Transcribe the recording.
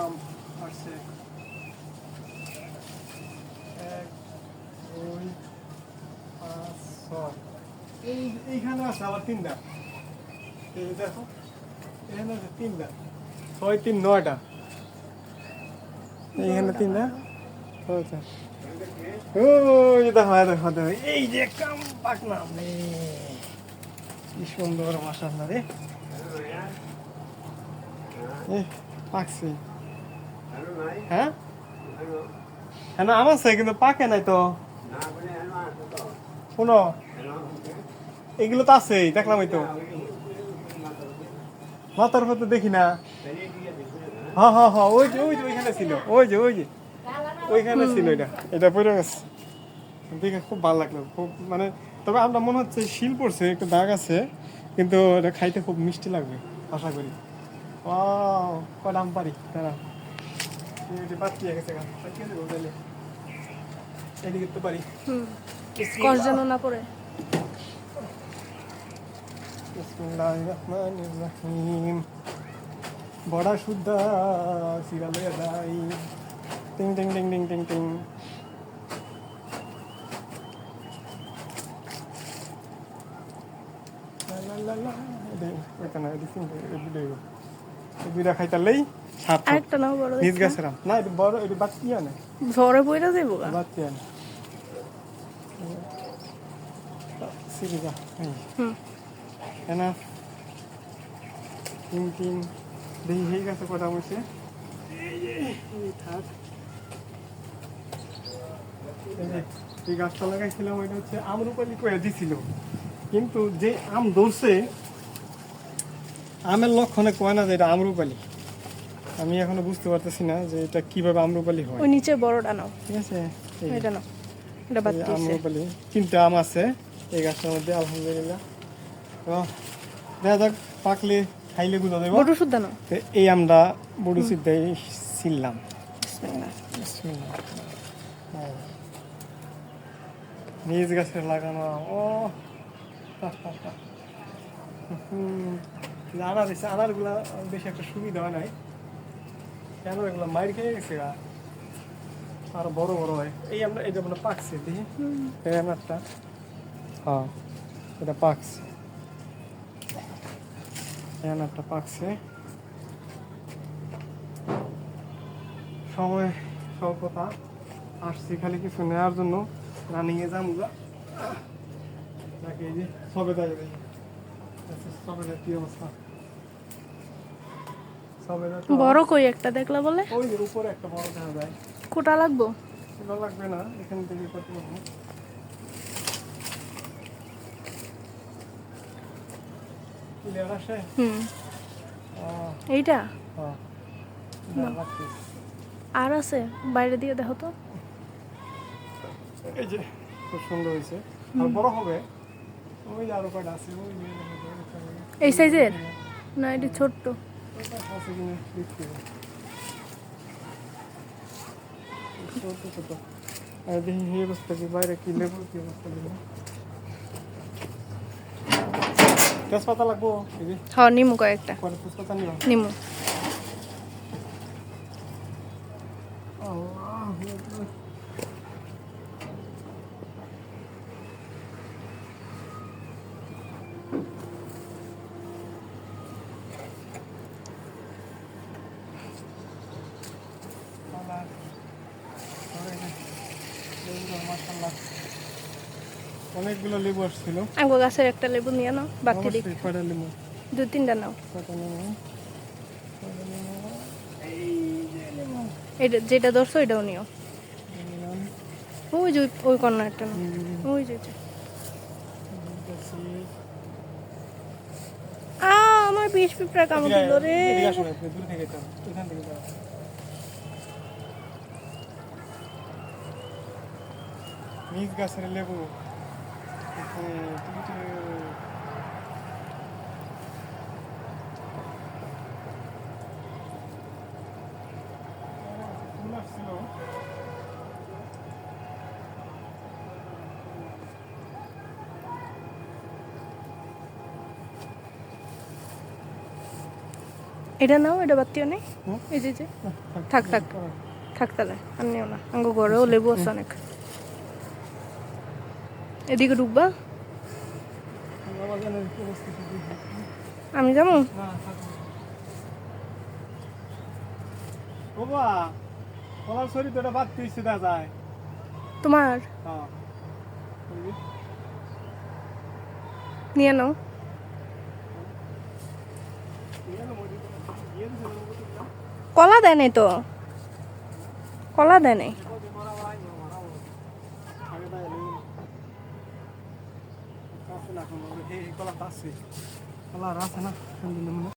আম আসছে এক দুই পাঁচ ছয় এই এইখানে আছে আবার তিনটা। এই দেখো এখানে আছে তিনটা। ছয় তিন নয়টা। এইখানে তিনটা? আচ্ছা। ওই দেখো দেখো দেখো এই যে কাম পাকলাম রে কি সুন্দর মাসাল্লাহ রে। পাকছে। হ্যাঁ? হ্যাঁ কিন্তু পাকে নাই তো। এগুলো তো দেখলাম তো। দেখি না। হ্যাঁ হ্যাঁ হ্যাঁ ওই যে ওই যে, ওইখানে ছিল, ওই যে ওই যে, ওইখানে ছিল এটা। এটা পড়ে গেছে। দেখে খুব ভালো লাগল, খুব মানে তবে আমরা মনে হচ্ছে শিল পড়ছে, একটু দাগ আছে, কিন্তু এটা খাইতে খুব মিষ্টি লাগবে, আশা করি। ও কটা আম পারি? তারা এদিকে তো পারি হুম যেন না পড়ে রহিম বড়া শুদ্ধা সিরালে দাই টিং টিং টিং টিং টিং টিং লা লা লা লা সাত আরেকটা নাও বড় নিজ গাছের আম না এডি বড় এডি বাতি আনে। ঝড়ে পড়ে যাইবো গা। বাতি আনে। সিরিজা হুম। এনা তিন তিন। দেখি গেছে কটা মধ্যে থাক। এই যে, এই গাছটা লাগাইছিলাম ওইটা হচ্ছে আমরুপালি করে দিছিল। কিন্তু যে আম ধরছে আমের লক্ষণে কয় না যে এটা আমরুপালি আমি এখনও বুঝতে পারতেছি না যে এটা কীভাবে আম্রপালি হয়। ওই নিচে বড়টা নাও। ঠিক আছে? এই এটা নাও। এটা বাদ দিয়েছে। আমরুপালি। তিনটা আম আছে এই গাছটার মধ্যে আলহামদুলিল্লাহ। তো দেখা যাক পাকলে খাইলে বুঝা দেবো। বড় শুদ্ধ নাও। তো এই আমরা বড় সিদ্ধাই ছিললাম। এই। নিজ গাছে লাগানো ও আনার আনারগুলা বেশি একটা সুবিধা হয় নাই। কেন এগুলো মাইর খেয়ে গেছে? আর বড় বড় হয়। এই আমরা এটা মানে পাকছে দেখি। এই আনারটা হ্যাঁ এটা পাকছে। এই আনারটা পাকছে। সময় স্বল্পতা আসছি খালি কিছু নেওয়ার জন্য। রানিং এ যাব গা। নাকি এই যে সবেদা যাবে সবেদা কি অবস্থা? বড় কই একটা দেখলা বলে? ওই যে উপরে একটা বড় দেখা যায়। কোটা লাগবো? সেটা লাগবে না এখান থেকে হুম। এইটা? হ্যাঁ। আর আছে? বাইরে দিয়ে দেখো তো। এই যে খুব সুন্দর হয়েছে। আর বড় হবে? ওই আরও কয়টা আছে ওই এই সাইজের না এটা ছোট্ট। ছোট ছোট আর দেখি এই অবস্থা কি বাইরে কি লেবু কি অবস্থা লেবু তেজপাতা লাগবো হ্যাঁ নিমু কয়েকটা তেজপাতা নিবা নিমু। আল্লাহ অনেকগুলো লেবু আসছিল। আঙ্গো গাছের একটা লেবু নিয়ে নাও কয়টা লেবু? দু তিনটা নাও এটা যেটা ধরছো এটাও নিও। ওই যে ওই- ওই কর্নারটা ওই যে আমার বিষ পিঁপড়া কামড় দিল রে। নিজ গাছের লেবু এটা নাও এটা বাদ দিও নেই এই যে থাক থাক থাক। তাহলে আমি নিও না। আঙ্গো ঘরেও লেবু আছে অনেক। এদিকে ঢুকবা? আমি যাব? তোমার শরীর বাদ তুইছে দা যায়। তোমার? হ্যাঁ। নিয়ে নাও। কলা দেয় তো? কলা দেয় কলা আছে। কলা আছে না